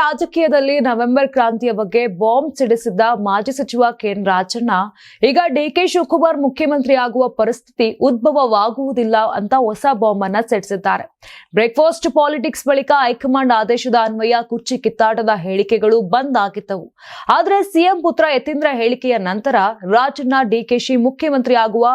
ರಾಜಕೀಯದಲ್ಲಿ ನವೆಂಬರ್ ಕ್ರಾಂತಿಯ ಬಗ್ಗೆ ಬಾಂಬ್ ಸಿಡಿಸಿದ್ದ ಮಾಜಿ ಸಚಿವ ಕೆಎನ್ ರಾಜಣ್ಣ, ಈಗ ಡಿಕೆ ಶಿವಕುಮಾರ್ ಮುಖ್ಯಮಂತ್ರಿ ಆಗುವ ಪರಿಸ್ಥಿತಿ ಉದ್ಭವವಾಗುವುದಿಲ್ಲ ಅಂತ ಹೊಸ ಬಾಂಬ್ ಅನ್ನ ಸಿಡಿಸಿದ್ದಾರೆ. ಬ್ರೇಕ್ಫಾಸ್ಟ್ ಪಾಲಿಟಿಕ್ಸ್ ಬಳಿಕ ಹೈಕಮಾಂಡ್ ಆದೇಶದ ಅನ್ವಯ ಕುರ್ಚಿ ಕಿತ್ತಾಟದ ಹೇಳಿಕೆಗಳು ಬಂದ್ ಆಗಿದ್ದವು. ಆದ್ರೆ ಸಿಎಂ ಪುತ್ರ ಯತೀಂದ್ರ ಹೇಳಿಕೆಯ ನಂತರ ರಾಜಣ್ಣ ಡಿಕೆಶಿ ಮುಖ್ಯಮಂತ್ರಿ ಆಗುವ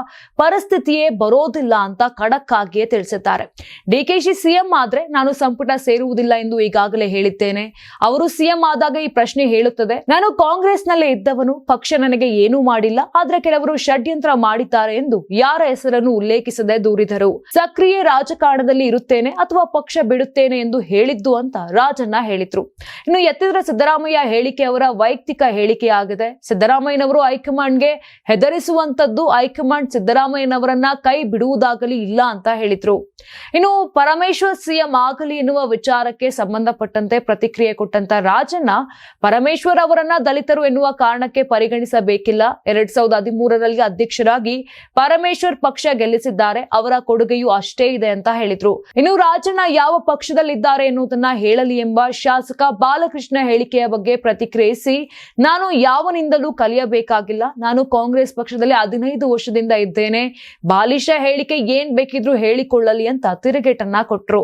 ಪರಿಸ್ಥಿತಿಯೇ ಬರೋದಿಲ್ಲ ಅಂತ ಖಡಕ್ ಆಗಿಯೇ ತಿಳಿಸಿದ್ದಾರೆ ಡಿಕೆಶಿ ಸಿಎಂ ಆದ್ರೆ ನಾನು ಸಂಪುಟ ಸೇರುವುದಿಲ್ಲ ಎಂದು ಈಗಾಗಲೇ ಹೇಳಿದ್ದೇನೆ. ಅವರು ಸಿಎಂ ಆದಾಗ ಈ ಪ್ರಶ್ನೆ ಹೇಳುತ್ತದೆ, ನಾನು ಕಾಂಗ್ರೆಸ್ನಲ್ಲಿ ಇದ್ದವನು, ಪಕ್ಷ ನನಗೆ ಏನೂ ಮಾಡಿಲ್ಲ, ಆದ್ರೆ ಕೆಲವರು ಷಡ್ಯಂತ್ರ ಮಾಡಿದ್ದಾರೆ ಎಂದು ಯಾರ ಹೆಸರನ್ನು ಉಲ್ಲೇಖಿಸದೆ ದೂರಿದರು. ಸಕ್ರಿಯ ರಾಜಕಾರಣದಲ್ಲಿ ಇರುತ್ತೇನೆ ಅಥವಾ ಪಕ್ಷ ಬಿಡುತ್ತೇನೆ ಎಂದು ಹೇಳಿದ್ದು ಅಂತ ರಾಜಣ್ಣ ಹೇಳಿದ್ರು. ಇನ್ನು ಎತ್ತಿದ್ರ ಸಿದ್ದರಾಮಯ್ಯ ಹೇಳಿಕೆ ಅವರ ವೈಯಕ್ತಿಕ ಹೇಳಿಕೆಯಾಗಿದೆ ಸಿದ್ದರಾಮಯ್ಯನವರು ಹೈಕಮಾಂಡ್ಗೆ ಹೆದರಿಸುವಂತದ್ದು ಹೈಕಮಾಂಡ್ ಸಿದ್ದರಾಮಯ್ಯನವರನ್ನ ಕೈ ಬಿಡುವುದಾಗಲಿ ಇಲ್ಲ ಅಂತ ಹೇಳಿದ್ರು. ಇನ್ನು ಪರಮೇಶ್ವರ್ ಸಿಎಂ ಆಗಲಿ ಎನ್ನುವ ವಿಚಾರಕ್ಕೆ ಸಂಬಂಧಪಟ್ಟಂತೆ ಪ್ರತಿಕ್ರಿಯೆ ಕೊಟ್ಟಂತ ರಾಜಣ್ಣ ಪರಮೇಶ್ವರ್ ಅವರನ್ನ ದಲಿತರು ಎನ್ನುವ ಕಾರಣಕ್ಕೆ ಪರಿಗಣಿಸಬೇಕಿಲ್ಲ. ಎರಡ್ ಸಾವಿರದ ಹದಿಮೂರರಲ್ಲಿ ಅಧ್ಯಕ್ಷರಾಗಿ ಪರಮೇಶ್ವರ್ ಪಕ್ಷ ಗೆಲ್ಲಿಸಿದ್ದಾರೆ. ಅವರ ಕೊಡುಗೆಯೂ ಅಷ್ಟೇ ಇದೆ ಅಂತ ಹೇಳಿದ್ರು. ಇನ್ನು ರಾಜಣ್ಣ ಯಾವ ಪಕ್ಷದಲ್ಲಿದ್ದಾರೆ ಎನ್ನುವುದನ್ನ ಹೇಳಲಿ ಎಂಬ ಶಾಸಕ ಬಾಲಕೃಷ್ಣ ಹೇಳಿಕೆಯ ಬಗ್ಗೆ ಪ್ರತಿಕ್ರಿಯಿಸಿ, ನಾನು ಯಾವನಿಂದಲೂ ಕಲಿಯಬೇಕಾಗಿಲ್ಲ. ನಾನು ಕಾಂಗ್ರೆಸ್ ಪಕ್ಷದಲ್ಲಿ ಹದಿನೈದು ವರ್ಷದಿಂದ ಇದ್ದೇನೆ. ಬಾಲಿಶ ಹೇಳಿಕೆ ಏನ್ ಬೇಕಿದ್ರು ಹೇಳಿಕೊಳ್ಳಲಿ ಅಂತ ತಿರುಗೇಟನ್ನ ಕೊಟ್ರು.